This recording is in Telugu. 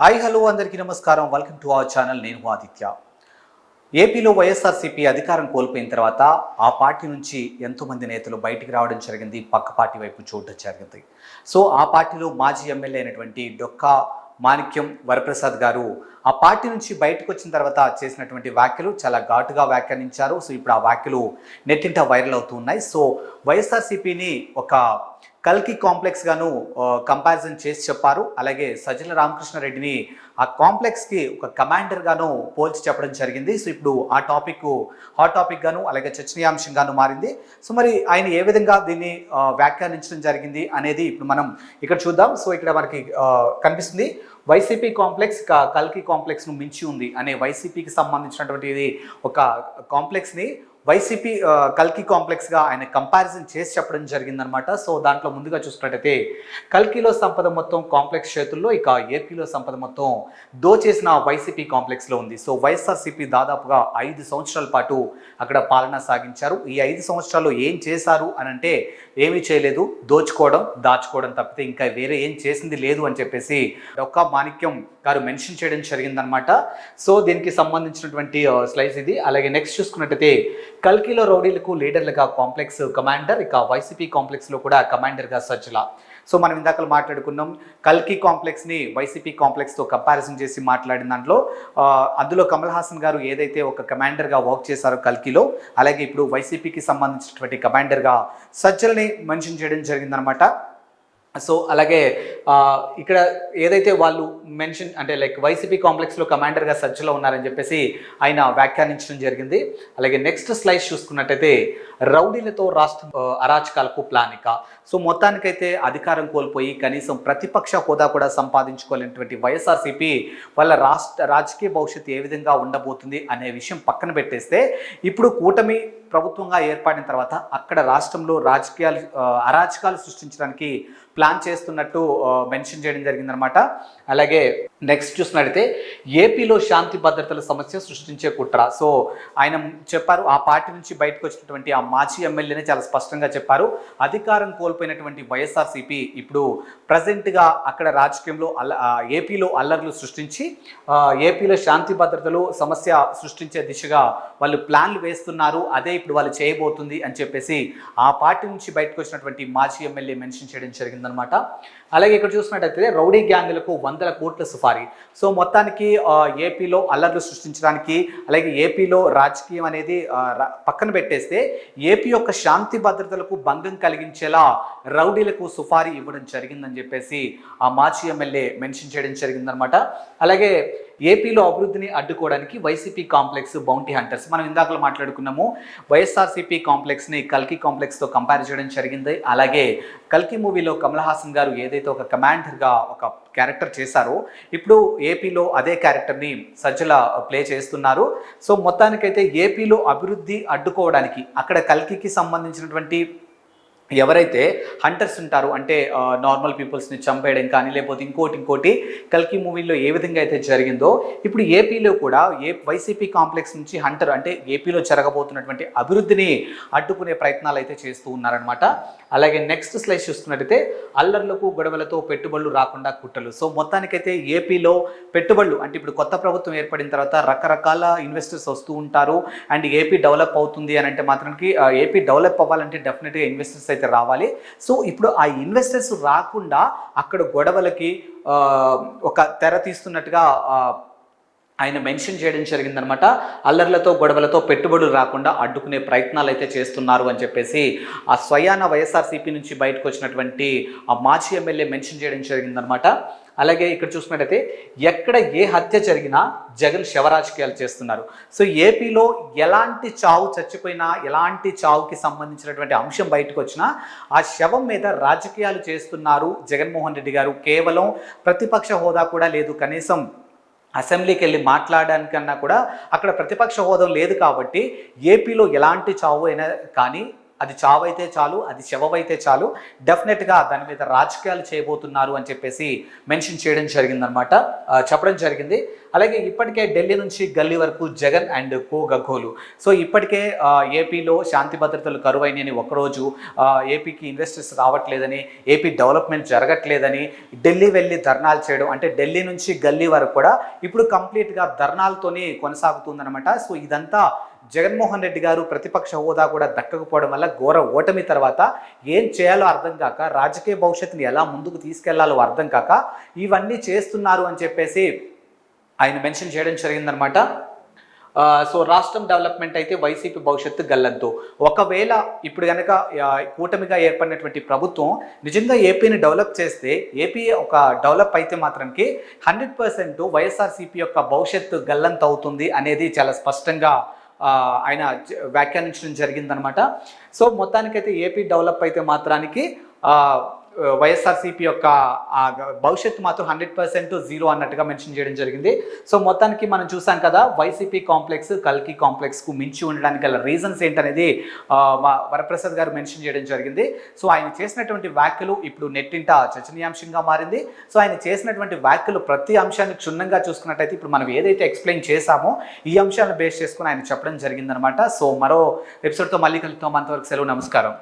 హాయ్ హలో అందరికీ నమస్కారం. వెల్కమ్ టు అవర్ ఛానల్ నేను ఆదిత్య. ఏపీలో వైఎస్ఆర్సీపీ అధికారం కోల్పోయిన తర్వాత ఆ పార్టీ నుంచి ఎంతోమంది నేతలు బయటికి రావడం జరిగింది. పక్క పార్టీ వైపు చూడడం జరిగింది. సో ఆ పార్టీలో మాజీ ఎమ్మెల్యే అయినటువంటి డొక్కా మాణిక్యం వరప్రసాద్ గారు. ఆ పార్టీ నుంచి బయటకు వచ్చిన తర్వాత చేసినటువంటి వ్యాఖ్యలు చాలా ఘాటుగా వ్యాఖ్యానించారు. సో ఇప్పుడు ఆ వ్యాఖ్యలు నెట్టింట వైరల్ అవుతూ ఉన్నాయి. సో వైఎస్ఆర్సీపీని ఒక కల్కి కాంప్లెక్స్గాను కంపారిజన్ చేసి చెప్పారు. అలాగే సజ్జల రామకృష్ణారెడ్డిని ఆ కాంప్లెక్స్కి ఒక కమాండర్గాను పోల్చి చెప్పడం జరిగింది. సో ఇప్పుడు ఆ టాపిక్ హాట్ టాపిక్గాను అలాగే చర్చనీయాంశంగాను మారింది. సో మరి ఆయన ఏ విధంగా దీన్ని వ్యాఖ్యానించడం జరిగింది అనేది ఇప్పుడు మనం ఇక్కడ చూద్దాం. సో ఇక్కడ మనకి కనిపిస్తుంది. వైసీపీ కాంప్లెక్స్ కల్కి కాంప్లెక్స్ను మించి ఉంది అనే వైసీపీకి సంబంధించినటువంటిది ఒక కాంప్లెక్స్ని వైసీపీ కల్కి కాంప్లెక్స్గా ఆయన కంపారిజన్ చేసి చెప్పడం జరిగిందనమాట సో దాంట్లో ముందుగా చూసుకున్నట్టయితే కల్కిలో సంపద మొత్తం కాంప్లెక్స్ చేతుల్లో ఇక ఏపీలో సంపద మొత్తం దోచేసిన వైసీపీ కాంప్లెక్స్లో ఉంది. సో వైఎస్ఆర్సీపీ దాదాపుగా ఐదు సంవత్సరాల పాటు అక్కడ పాలన సాగించారు. ఈ ఐదు సంవత్సరాల్లో ఏం చేశారు అని అంటే ఏమీ చేయలేదు. దోచుకోవడం దాచుకోవడం తప్పితే ఇంకా వేరే ఏం చేసింది లేదు అని చెప్పేసి ఒక్క మాణిక్యం గారు మెన్షన్ చేయడం జరిగిందనమాట సో దీనికి సంబంధించినటువంటి స్లైడ్స్ ఇది. అలాగే నెక్స్ట్ చూసుకున్నట్టయితే కల్కిలో రౌడీలకు లీడర్లుగా కాంప్లెక్స్ కమాండర్ ఇక వైసీపీ కాంప్లెక్స్లో కూడా కమాండర్గా సజ్జల. సో మనం ఇందాక మాట్లాడుకున్నాం కల్కి కాంప్లెక్స్ని వైసీపీ కాంప్లెక్స్తో కంపారిజన్ చేసి మాట్లాడిన దాంట్లో అందులో కమల్ హాసన్ గారు ఏదైతే ఒక కమాండర్గా వర్క్ చేశారో కల్కిలో అలాగే ఇప్పుడు వైసీపీకి సంబంధించినటువంటి కమాండర్గా సజ్జల్ని మెన్షన్ చేయడం జరిగిందనమాట సో అలాగే ఇక్కడ ఏదైతే వాళ్ళు మెన్షన్ అంటే లైక్ వైసీపీ కాంప్లెక్స్లో కమాండర్గా సజ్జలో ఉన్నారని చెప్పేసి ఆయన వ్యాఖ్యానించడం జరిగింది. అలాగే నెక్స్ట్ స్లైడ్ చూసుకున్నట్టయితే రౌడీలతో రాష్ట్ర అరాచకాలకు ప్లానిక సో మొత్తానికైతే అధికారం కోల్పోయి కనీసం ప్రతిపక్ష హోదా కూడా సంపాదించుకోలేనటువంటి వైఎస్ఆర్సీపీ వాళ్ళ రాష్ట్ర రాజకీయ భవిష్యత్తు ఏ విధంగా ఉండబోతుంది అనే విషయం పక్కన పెట్టేస్తే ఇప్పుడు కూటమి ప్రభుత్వంగా ఏర్పడిన తర్వాత అక్కడ రాష్ట్రంలో రాజకీయాలు అరాచకాలు సృష్టించడానికి ప్లాన్ ప్లాన్ చేస్తున్నట్టు మెన్షన్ చేయడం జరిగిందనమాట. అలాగే నెక్స్ట్ చూసినట్టయితే ఏపీలో శాంతి భద్రతల సమస్య సృష్టించే కుట్ర. సో ఆయన చెప్పారు ఆ పార్టీ నుంచి బయటకు వచ్చినటువంటి ఆ మాజీ ఎమ్మెల్యేనే చాలా స్పష్టంగా చెప్పారు. అధికారం కోల్పోయినటువంటి వైఎస్ఆర్సీపీ ఇప్పుడు ప్రజెంట్గా అక్కడ రాజకీయంలో అల్ల ఏపీలో అల్లర్లు సృష్టించి ఏపీలో శాంతి భద్రతలు సమస్య సృష్టించే దిశగా వాళ్ళు ప్లాన్లు వేస్తున్నారు. అదే ఇప్పుడు వాళ్ళు చేయబోతుంది అని చెప్పేసి ఆ పార్టీ నుంచి బయటకు వచ్చినటువంటి మాజీ ఎమ్మెల్యే మెన్షన్ చేయడం జరిగిందనమాట అలాగే ఇక్కడ చూసినట్టయితే రౌడీ గ్యాంగులకు వందల కోట్ల సుఫారీ సో మొత్తానికి ఏపీలో అల్లర్లు సృష్టించడానికి అలాగే ఏపీలో రాజకీయం అనేది పక్కన పెట్టేస్తే ఏపీ యొక్క శాంతి భద్రతలకు భంగం కలిగించేలా రౌడీలకు సుఫారీ ఇవ్వడం జరిగిందని చెప్పేసి ఆ మాజీ ఎమ్మెల్యే మెన్షన్ చేయడం జరిగిందనమాట అలాగే ఏపీలో అభివృద్ధిని అడ్డుకోవడానికి వైసీపీ కాంప్లెక్స్ బౌంటీ హంటర్స్. మనం ఇందాకలో మాట్లాడుకున్నాము వైఎస్ఆర్సీపీ కాంప్లెక్స్ని కల్కి కాంప్లెక్స్తో కంపేర్ చేయడం జరిగింది. అలాగే కల్కి మూవీలో కమల్ హాసన్ గారు ఏదైతే ఒక కమాండర్గా ఒక క్యారెక్టర్ చేశారో ఇప్పుడు ఏపీలో అదే క్యారెక్టర్ని సజ్జల ప్లే చేస్తున్నారు. సో మొత్తానికైతే ఏపీలో అభివృద్ధి అడ్డుకోవడానికి అక్కడ కల్కికి సంబంధించినటువంటి ఎవరైతే హంటర్స్ ఉంటారో అంటే నార్మల్ పీపుల్స్ని చంపేయడం కానీ లేకపోతే ఇంకోటి ఇంకోటి కల్కి మూవీలో ఏ విధంగా అయితే జరిగిందో ఇప్పుడు ఏపీలో కూడా ఏ వైసీపీ కాంప్లెక్స్ నుంచి హంటర్ అంటే ఏపీలో జరగబోతున్నటువంటి అభివృద్ధిని అడ్డుకునే ప్రయత్నాలు అయితే చేస్తూ ఉన్నారనమాట అలాగే నెక్స్ట్ స్లైడ్ చూస్తున్నట్టయితే అల్లర్లకు గొడవలతో పెట్టుబడులు రాకుండా కుట్రలు. సో మొత్తానికైతే ఏపీలో పెట్టుబడులు అంటే ఇప్పుడు కొత్త ప్రభుత్వం ఏర్పడిన తర్వాత రకరకాల ఇన్వెస్టర్స్ వస్తూ ఉంటారు. అండ్ ఏపీ డెవలప్ అవుతుంది అని అంటే మాత్రానికి ఏపీ డెవలప్ అవ్వాలంటే డెఫినెట్గా ఇన్వెస్టర్స్ అయితే రావాలి. సో ఇప్పుడు ఆ ఇన్వెస్టర్స్ రాకుండా అక్కడ గొడవలకి ఆ, ఒక తెర తీస్తున్నట్టుగా ఆ, ఆయన మెన్షన్ చేయడం జరిగిందనమాట. అల్లర్లతో గొడవలతో పెట్టుబడులు రాకుండా అడ్డుకునే ప్రయత్నాలు అయితే చేస్తున్నారు అని చెప్పేసి ఆ స్వయాన వైఎస్ఆర్సీపీ నుంచి బయటకు వచ్చినటువంటి ఆ మాజీ ఎమ్మెల్యే మెన్షన్ చేయడం జరిగిందనమాట. అలాగే ఇక్కడ చూసినట్టయితే ఎక్కడ ఏ హత్య జరిగినా జగన్ శవరాజకీయాలు చేస్తున్నారు. సో ఏపీలో ఎలాంటి చావు చచ్చిపోయినా ఎలాంటి చావుకి సంబంధించినటువంటి అంశం బయటకు వచ్చినా ఆ శవం మీద రాజకీయాలు చేస్తున్నారు జగన్మోహన్ రెడ్డి గారు. కేవలం ప్రతిపక్ష హోదా కూడా లేదు. కనీసం అసెంబ్లీకి వెళ్ళి మాట్లాడడానికన్నా కూడా అక్కడ ప్రతిపక్ష హోదా లేదు కాబట్టి ఏపీలో ఎలాంటి చావు అయినా కానీ అది చావైతే చాలు అది శవమైతే చాలు డెఫినెట్గా దాని మీద రాజకీయాలు చేయబోతున్నారు అని చెప్పేసి మెన్షన్ చేయడం జరిగిందనమాట చెప్పడం జరిగింది. అలాగే ఇప్పటికే ఢిల్లీ నుంచి గల్లీ వరకు జగన్ అండ్ కో గగోలు సో ఇప్పటికే ఏపీలో శాంతి భద్రతలు కరువైనని ఒకరోజు ఏపీకి ఇన్వెస్టర్స్ రావట్లేదని ఏపీ డెవలప్మెంట్ జరగట్లేదని ఢిల్లీ వెళ్ళి ధర్నాలు చేయడం అంటే ఢిల్లీ నుంచి గల్లీ వరకు కూడా ఇప్పుడు కంప్లీట్గా ధర్నాలతోనే కొనసాగుతుందన్నమాట. సో ఇదంతా జగన్మోహన్ రెడ్డి గారు ప్రతిపక్ష హోదా కూడా దక్కకపోవడం వల్ల ఘోర ఓటమి తర్వాత ఏం చేయాలో అర్థం కాక రాజకీయ భవిష్యత్తుని ఎలా ముందుకు తీసుకెళ్ళాలో అర్థం కాక ఇవన్నీ చేస్తున్నారు అని చెప్పేసి ఆయన మెన్షన్ చేయడం జరిగిందనమాట సో రాష్ట్రం డెవలప్మెంట్ అయితే వైసీపీ భవిష్యత్తు గల్లంతో ఒకవేళ ఇప్పుడు కనుక కూటమిగా ఏర్పడినటువంటి ప్రభుత్వం నిజంగా ఏపీని డెవలప్ చేస్తే ఏపీ ఒక డెవలప్ అయితే మాత్రానికి హండ్రెడ్ పర్సెంట్ వైఎస్ఆర్సీపీ యొక్క భవిష్యత్తు గల్లంత అవుతుంది అనేది చాలా స్పష్టంగా ఆయన వ్యాఖ్యానించడం జరిగిందనమాట సో మొత్తానికైతే ఏపీ డెవలప్ అయితే మాత్రానికి వైఎస్ఆర్సీపీ యొక్క భవిష్యత్తు మాత్రం హండ్రెడ్ పర్సెంట్ జీరో అన్నట్టుగా మెన్షన్ చేయడం జరిగింది. సో మొత్తానికి మనం చూసాం కదా వైసీపీ కాంప్లెక్స్ కల్కి కాంప్లెక్స్కు మించి ఉండడానికి గల రీజన్స్ ఏంటనేది వరప్రసాద్ గారు మెన్షన్ చేయడం జరిగింది. సో ఆయన చేసినటువంటి వ్యాఖ్యలు ఇప్పుడు నెట్టింట చర్చనీయాంశంగా మారింది. సో ఆయన చేసినటువంటి వ్యాఖ్యలు ప్రతి అంశాన్ని క్షుణ్ణంగా చూసుకున్నట్టయితే ఇప్పుడు మనం ఏదైతే ఎక్స్ప్లెయిన్ చేశామో ఈ అంశాలను బేస్ చేసుకుని ఆయన చెప్పడం జరిగిందనమాట. సో మరో ఎపిసోడ్తో మళ్ళీ కలుగుతాం అంతవరకు సెలవు నమస్కారం.